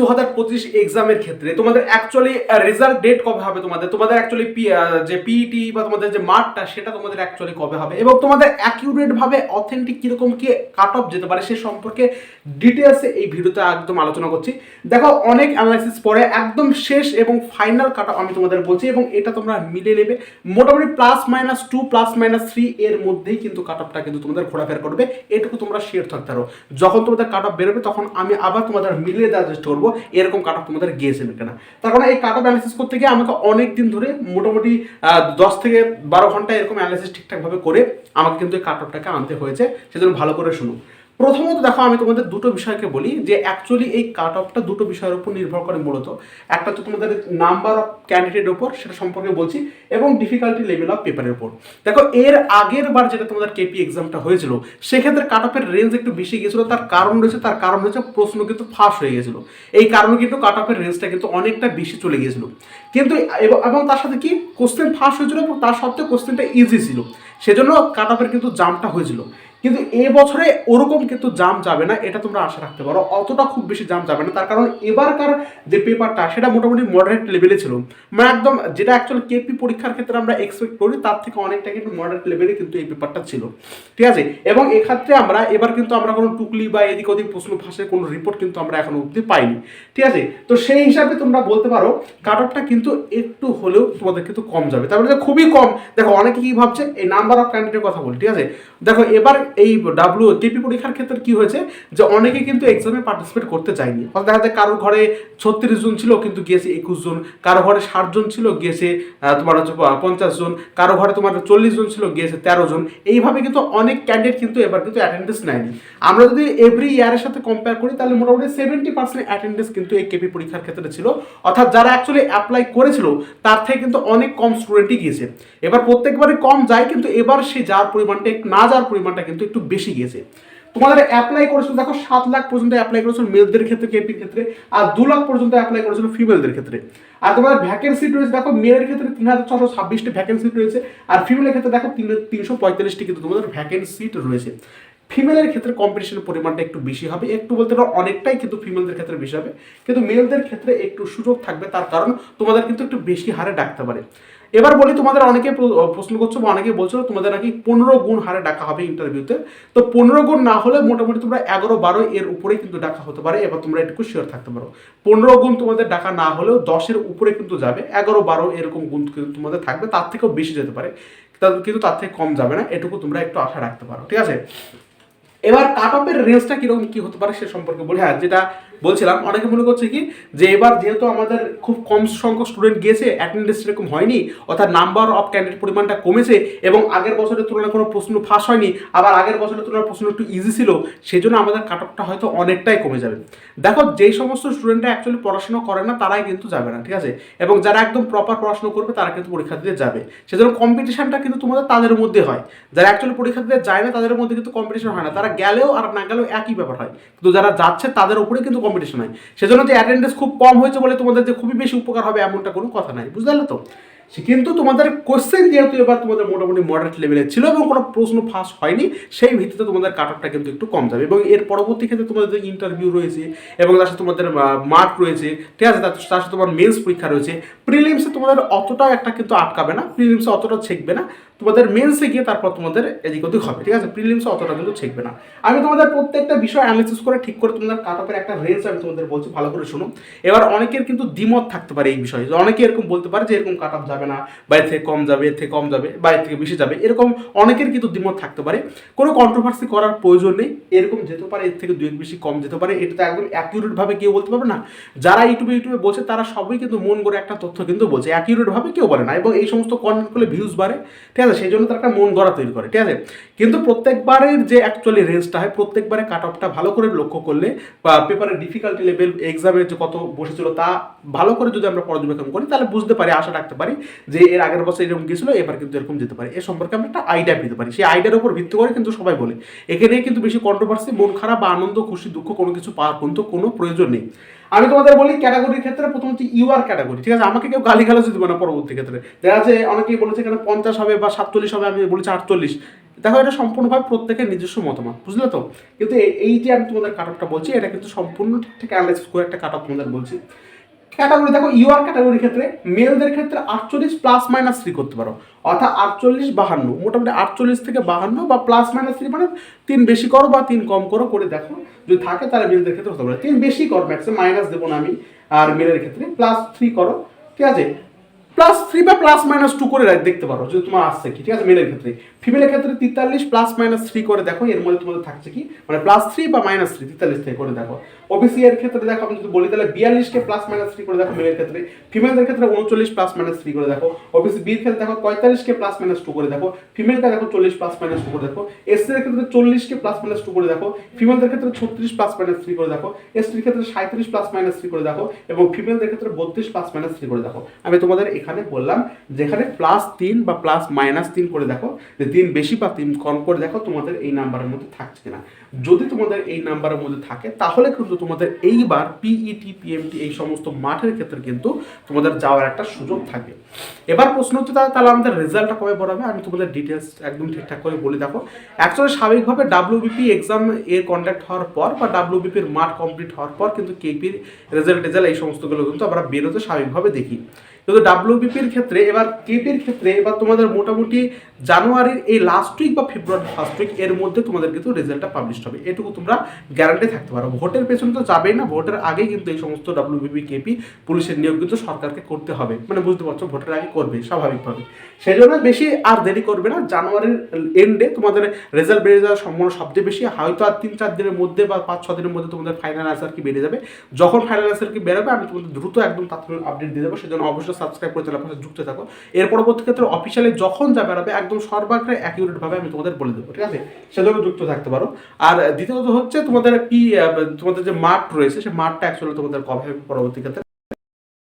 দু হাজার পঁচিশ এক্সামের ক্ষেত্রে তোমাদের অ্যাকচুয়ালি রেজাল্ট ডেট কবে হবে তোমাদের? তোমাদের অ্যাকচুয়ালি যে পিইটি বা তোমাদের যে মার্কটা সেটা তোমাদের অ্যাকচুয়ালি কবে হবে? এবং তোমাদের অ্যাকিউরেট ভাবে অথেন্টিক কীরকম কি কাট অফ যেতে পারে সে সম্পর্কে ডিটেলসে এই ভিডিওতে একদম আলোচনা করছি। দেখো, অনেক অ্যানালাইসিস পরে একদম শেষ এবং ফাইনাল কাট আমি তোমাদের বলছি এবং এটা তোমরা মিলে নেবে। মোটামুটি plus minus two plus minus three এর মধ্যেই কিন্তু কাট অফটা কিন্তু তোমাদের ঘোরাফেরা করবে। এটুকু তোমরা শেয়ার থাকতে পারো। যখন তোমাদের কাট অফ বেরোবে, তখন আমি আবার তোমাদের মিলিয়ে দেওয়ার চেষ্টা করব। এরকম কাট অফ তোমাদের গিয়েছে কিনা। তার কারণে এই কাট অফ অ্যানালিসিস করতে গিয়ে আমাকে অনেক দিন ধরে মোটামুটি দশ থেকে বারো ঘণ্টা এরকম অ্যানালিসিস ঠিকঠাকভাবে করে আমাকে কিন্তু এই কাট অফটাকে আনতে হয়েছে। সেজন্য ভালো করে শুনো প্রথমত দেখো, আমি তোমাদের দুটো বিষয়কে বলি, যে অ্যাকচুয়ালি এই কাট অফটা দুটো বিষয়ের উপর নির্ভর করে মূলত। একটা হচ্ছে তোমাদের নাম্বার অফ ক্যান্ডিডেটের উপর, সেটা সম্পর্কে বলছি, এবং ডিফিকাল্টি লেভেল অফ পেপারের উপর। দেখো, এর আগের বার যেটা তোমাদের কেপি এক্সামটা হয়েছিল, সেক্ষেত্রে কাট অফের রেঞ্জ একটু বেশি গিয়েছিল, তার কারণ রয়েছে, তার কারণ হচ্ছে প্রশ্ন কিন্তু ফাঁস হয়ে গেছিল এই কারণে কিন্তু কাট অফের রেঞ্জটা কিন্তু অনেকটা বেশি চলে গিয়েছিল। কিন্তু এব- তার সাথে কি? কোশ্চেন ফাঁস হয়েছিল এবং তার সত্ত্বেও কোশ্চেনটা ইজি ছিল। সেজন্য কাট অফের কিন্তু জামটা হয়েছিল। কিন্তু এ বছরে ওরকম কিন্তু জাম যাবে না, এটা তোমরা আশা রাখতে পারো। অতটা খুব বেশি জাম যাবে না, তার কারণ এবারকার যে পেপারটা সেটা মোটামুটি মডারেট লেভেলে ছিল। মানে একদম যেটা অ্যাকচুয়ালি কেপি পরীক্ষার ক্ষেত্রে আমরা এক্সপেক্ট করি, তার থেকে অনেকটা কিন্তু মডারেট লেভেলে কিন্তু এই পেপারটা ছিল। ঠিক আছে? এবং এক্ষেত্রে আমরা, এবার কিন্তু আমরা কোনো টুকলি বা এদিক ওদিক প্রশ্ন ফাঁসের কোনো রিপোর্ট কিন্তু আমরা এখনও অবধি পাইনি। ঠিক আছে? তো সেই হিসাবে তোমরা বলতে পারো কাট অফটা কিন্তু একটু হলেও তোমাদের কিন্তু কম যাবে। তারপরে যে খুবই কম। দেখো, অনেকে কি ভাবছে? এই নাম্বার অফ ক্যান্ডিডেটের কথা বলি, ঠিক আছে? দেখো, এবার এই ডাব্লিউ টিপি পরীক্ষার ক্ষেত্রে কি হয়েছে? যে অনেকে কিন্তু এক্সামে পার্টিসিপেট করতে চায়নি। দেখা যায় কারোর ঘরে ছত্রিশ জন ছিল, কিন্তু গিয়েছে একুশ জন। কারও ঘরে ষাট জন ছিল, গিয়েছে তোমার হচ্ছে পঞ্চাশ জন। কারও ঘরে তোমার চল্লিশ জন ছিল, গিয়েছে তেরো জন। এইভাবে কিন্তু অনেক ক্যান্ডিডেট কিন্তু এবার কিন্তু অ্যাটেন্ডেন্স নেয়নি। আমরা যদি এভরি ইয়ারের সাথে কম্পেয়ার করি, তাহলে মোটামুটি সেভেন্টি পার্সেন্ট অ্যাটেন্ডেন্স কিন্তু এই কেপি পরীক্ষার ক্ষেত্রে ছিল। অর্থাৎ যারা অ্যাকচুয়ালি অ্যাপ্লাই করেছিল, তার থেকে কিন্তু অনেক কম স্টুডেন্টই গিয়েছে। এবার প্রত্যেকবারে কম যায়, কিন্তু এবার সে যাওয়ার পরিমাণটা, না যাওয়ার পরিমাণটা কিন্তু একটু বেশি গিয়েছে। তোমাদের অ্যাপ্লাই করেছিল, দেখো, সাত লাখ পর্যন্ত অ্যাপ্লাই করেছিল মেলদের ক্ষেত্রে কেপির ক্ষেত্রে, আর দু লাখ পর্যন্ত অ্যাপ্লাই করেছিল ফিমেলদের ক্ষেত্রে। আর তোমাদের ভ্যাকেন্সি রয়েছে, দেখো মেয়ের ক্ষেত্রে তিন হাজার ছশো ছাব্বিশটি ভ্যাকেন্সি রয়েছে, আর ফিমেলের ক্ষেত্রে, দেখো, তিন তিনশো পঁয়তাল্লিশটি কিন্তু তোমাদের ভ্যাকেন্সি রয়েছে। ফিমেলের ক্ষেত্রে কম্পিটিশনের পরিমাণটা একটু বেশি হবে, একটু বলতে পারো, অনেকটাই কিন্তু ফিমেলদের ক্ষেত্রে বেশি হবে, কিন্তু মেলদের ক্ষেত্রে একটু সুযোগ থাকবে, তার কারণ তোমাদের কিন্তু একটু বেশি হারে ডাকতে পারে। এবার বলি, তোমাদের অনেকে প্রশ্ন করছ বা অনেকে বলছো তোমাদের নাকি পনেরো গুণ হারে ডাকা হবে ইন্টারভিউতে তো পনেরো গুণ না হলে মোটামুটি তোমরা এগারো বারো এর উপরেই কিন্তু ডাকা হতে পারে, এবার তোমরা একটু শিওর থাকতে পারো। পনেরো গুণ তোমাদের ডাকা না হলেও দশের উপরে কিন্তু যাবে, এগারো বারো এরকম গুণ কিন্তু তোমাদের থাকবে, তার থেকেও বেশি যেতে পারে। কিন্তু তার থেকে কম যাবে না, এটুকু তোমরা একটু আশা রাখতে পারো, ঠিক আছে? এবার কাট অফের রেঞ্জটা কীরকম কি হতে পারে সে সম্পর্কে বলি হ্যাঁ যেটা বলছিলাম, অনেকে মনে করছে কি যে এবার যেহেতু আমাদের খুব কম সংখ্যক স্টুডেন্ট গিয়েছে অ্যাটেন্ডেন্স সেরকম হয়নি, অর্থাৎ নাম্বার অফ ক্যান্ডিডেট পরিমাণটা কমেছে এবং আগের বছরের তুলনায় কোনো প্রশ্ন ফাঁস হয়নি, আবার আগের বছরের তুলনায় প্রশ্ন একটু ইজি ছিল সেই জন্য আমাদের কাট অফটা হয়তো অনেকটাই কমে যাবে। দেখো, যেই সমস্ত স্টুডেন্টরা অ্যাকচুয়ালি পড়াশোনা করে না, তারাই কিন্তু যাবে না, ঠিক আছে? এবং যারা একদম প্রপার পড়াশোনা করবে, তারা কিন্তু পরীক্ষা দিতে যাবে। সেজন্য কম্পিটিশনটা কিন্তু তোমাদের তাদের মধ্যে হয়। যারা অ্যাকচুয়ালি পরীক্ষা দিতে যায় না, তাদের মধ্যে কিন্তু কম্পিটিশন হয় না। তারা গেলেও আর না গেলেও একই ব্যাপার হয়। কিন্তু যারা যাচ্ছে, তাদের উপরে কিন্তু কম্পিটিশন হয়। সেজন্য যে অ্যাটেন্ডেন্স খুব কম হয়েছে বলে তোমাদের যে খুবই বেশি উপকার হবে এমনটা কোনো কথা নাই। বুঝতে পারলে তো? কিন্তু তোমাদের কোশ্চেন যেহেতু এবার তোমাদের মোটামুটি মডারেট লেভেলের ছিল এবং কোনো প্রশ্ন ফাঁস হয়নি, সেই ভিত্তিতে তোমাদের কাট অফটা কিন্তু একটু কম যাবে এবং এর পরবর্তী ক্ষেত্রে তোমাদের ইন্টারভিউ রয়েছে এবং তার সাথে তোমাদের মার্ক রয়েছে, ঠিক আছে? তার সাথে তোমার মেন্স পরীক্ষা রয়েছে প্রিলিমসে তোমাদের অতটা একটা কিন্তু আটকাবে না প্রিলিমসে অতটা ছেকবে না, তোমাদের মেন্সে গিয়ে তারপর তোমাদের এদিক ওদিক হবে, ঠিক আছে? প্রিলিমসে অতটা কিন্তু ছেকবে না। আমি তোমাদের প্রত্যেকটা বিষয় অ্যানালিসিস করে ঠিক করে তোমাদের কাট অফের একটা রেঞ্জ আমি তোমাদের বলছি, ভালো করে শুনো এবার অনেকের কিন্তু দ্বিমত থাকতে পারে এই বিষয়ে অনেকে এরকম বলতে পারে যে এরকম কাট অফ যাবে না বা এর থেকে কম যাবে, এর থেকে কম যাবে বা এর থেকে বেশি যাবে, এরকম অনেকের কিন্তু দ্বিমত থাকতে পারে। কোনো কন্ট্রোভার্সি করার প্রয়োজন নেই, এরকম যেতে পারে, এর থেকে দুই এক বেশি কম যেতে পারে, এটা তো একদম অ্যাকিউরেট ভাবে কেউ বলতে পারবে না। যারা ইউটিউবে ইউটিউবে বলছে, তারা সবাই কিন্তু মন করে একটা তথ্য কিন্তু বলছে অ্যাকিউরেটভাবে কেউ বলে না এবং এই সমস্ত কন্টেন্ট করলে ভিউজ বাড়ে, ঠিক আছে? সেই জন্য তারা একটা মন গড়া তৈরি করে, ঠিক আছে? কিন্তু প্রত্যেকবারের যে অ্যাকচুয়ালি রেঞ্জটা হয়, প্রত্যেকবারে কাট অফটা ভালো করে লক্ষ্য করলে বা পেপারের ডিফিকাল্টি লেভেল এক্সামের যে কত বসেছিল, তা ভালো করে যদি আমরা পর্যবেক্ষণ করি, তাহলে বুঝতে পারি, আশা রাখতে পারি যে এর আগের বছর এরকম গেছিল এবার কিন্তু এরকম যেতে পারে। এ সম্পর্কে আমরা একটা আইডিয়া পেতে পারি। সেই আইডিয়ার উপর ভিত্তি করে কিন্তু সবাই বলে। এখানে কিন্তু বেশি কন্ট্রোভার্সি মন খারাপ বা আনন্দ, খুশি, দুঃখ কোনো কিছু পাওয়ার কিন্তু কোনো প্রয়োজন নেই। আমি তোমাদের বলি ক্যাটাগরির ক্ষেত্রে প্রথম প্রথমত ইউআর ক্যাটাগরি ঠিক আছে? আমাকে কেউ গালি গালাজ দিবে না পরবর্তী ক্ষেত্রে। দেখা যাচ্ছে অনেকেই বলেছে এখানে পঞ্চাশ হবে বা সাতচল্লিশ হবে, আমি বলেছি আটচল্লিশ। দেখো, এটা সম্পূর্ণভাবে প্রত্যেকের নিজস্ব মতামত, বুঝলে তো? কিন্তু এই যে আমি তোমাদের কাট অফটা বলছি, এটা কিন্তু সম্পূর্ণ ঠিকঠাক অ্যানালাইসিস করে একটা কাট অফ তোমাদের বলছি। ক্যাটাগরি দেখো ইউআর ক্যাটাগরির ক্ষেত্রে মেলদের ক্ষেত্রে আটচল্লিশ প্লাস মাইনাস থ্রি করতে পারো। অর্থাৎ আটচল্লিশ বাহান্ন, মোটামুটি আটচল্লিশ থেকে বাহান্ন বা প্লাস মাইনাস থ্রি মানে তিন বেশি করো বা তিন কম করো করে দেখো। যদি থাকে তাহলে মেলদের ক্ষেত্রে হতে পারে। তিন বেশি করো ম্যাক্সিমাম মাইনাস দেবো না আমি। আর মেলের ক্ষেত্রে প্লাস থ্রি করো। ঠিক আছে? প্লাস থ্রি বা প্লাস মাইনাস টু করে দেখতে পারো যদি তোমার আসছে কি ঠিক আছে মেলের ক্ষেত্রে ফিমেলের ক্ষেত্রে তেতাল্লিশ প্লাস মাইনাস থ্রি করে দেখো এর মধ্যে তোমাদের থাকছে কি মানে প্লাস থ্রি বা মাইনাস থ্রি তেতাল্লিশ থেকে করে দেখো ওবিসি এর ক্ষেত্রে দেখো আমি যদি বলি তাহলে বিয়াল্লিশকে প্লাস মাইনাস থ্রি করে দেখো মেলের ক্ষেত্রে ফিমেলদের ক্ষেত্রে উনচল্লিশ প্লাস মাইনাস থ্রি করে দেখো ওবিসি বির ক্ষেত্রে দেখো পঁয়তাল্লিশকে প্লাস মাইনাস টু করে দেখো ফিমেলটা দেখো চল্লিশ প্লাস মাইনাস টু করে দেখো এসসি এর ক্ষেত্রে চল্লিশকে প্লাস মাইনাস টু করে দেখো ফিমেলদের ক্ষেত্রে ছত্রিশ প্লাস মাইনাস থ্রি করে দেখো এস এসটির ক্ষেত্রে সাঁত্রিশ প্লাস মাইনাস থ্রি করে দেখো এবং ফিমেলদের ক্ষেত্রে বত্রিশ প্লাস মাইনাস থ্রি করে দেখো আমি তোমাদের এখানে বললাম, যেখানে প্লাস তিন বা প্লাস মাইনাস তিন করে দেখো, যে তিন বেশি বা তিন কম করে দেখো, তোমাদের এই নাম্বারের মধ্যে থাকছে কিনা। যদি তোমাদের এই নাম্বারের মধ্যে থাকে, তাহলে কিন্তু তোমাদের এইবার পিইটি পিএমটি এই সমস্ত মাঠের ক্ষেত্রে কিন্তু তোমাদের যাওয়ার একটা সুযোগ থাকে এবার প্রশ্ন হচ্ছে তাহলে আমাদের রেজাল্টটা কবে বেরোবে আমি তোমাদের ডিটেলস একদম ঠিকঠাক করে বলে, দেখো। অ্যাকচুয়ালি স্বাভাবিকভাবে ডাব্লিউবিপি এক্সাম এর কন্ডাক্ট হওয়ার পর বা ডাব্লিউবিপির মাঠ কমপ্লিট হওয়ার পর কিন্তু কেপির রেজাল্ট রেজাল্ট এই সমস্তগুলো কিন্তু আমরা বেরোতে স্বাভাবিকভাবে দেখি। কিন্তু ডাব্লিউবিপির ক্ষেত্রে, এবার কেপির ক্ষেত্রে, এবার তোমাদের মোটামুটি জানুয়ারির এই লাস্ট উইক বা ফেব্রুয়ারি ফার্স্ট উইক এর মধ্যে তোমাদের কিন্তু রেজাল্টটা পাবলিশ হবে। এটুকু তোমরা গ্যারান্টি থাকতে পারো। ভোটের পেছনে তো যাবেই না, ভোটের আগেই কিন্তু এই সমস্ত ডাব্লিউবিপি কেপি পুলিশের নিয়োগ কিন্তু সরকারকে করতে হবে। মানে বুঝতে পারছ, ভোটের আগে করবে, স্বাভাবিকভাবে। সেই জন্য বেশি আর দেরি করবে না, জানুয়ারির এন্ডে তোমাদের রেজাল্ট বেড়ে যাওয়ার সম্ভাবনা সবচেয়ে বেশি। হয়তো আর তিন চার দিনের মধ্যে বা পাঁচ ছ দিনের মধ্যে তোমাদের ফাইনাল আনসার কি বেড়ে যাবে। যখন ফাইনাল আনসার কি বেরোবে, আমি তোমাদের দ্রুত একদম তাৎক্ষণিক আপডেট দিয়ে দেবো। সেজন্য অবশ্যই সাবস্ক্রাইব করে তাহলে আপনার যুক্ত থাকো এর পরবর্তী ক্ষেত্রে অফিসিয়ালি যখন যা বেরোবে, একদম সর্বাগ্রে অ্যাকিউরেটভাবে আমি তোমাদের বলে দেবো, ঠিক আছে? সেজন্য যুক্ত থাকতে পারো। আর দ্বিতীয়ত হচ্ছে তোমাদের পি তোমাদের যে মাঠ রয়েছে সেই মাঠটা অ্যাকচুয়ালি তোমাদের কবে পরবর্তী ক্ষেত্রে।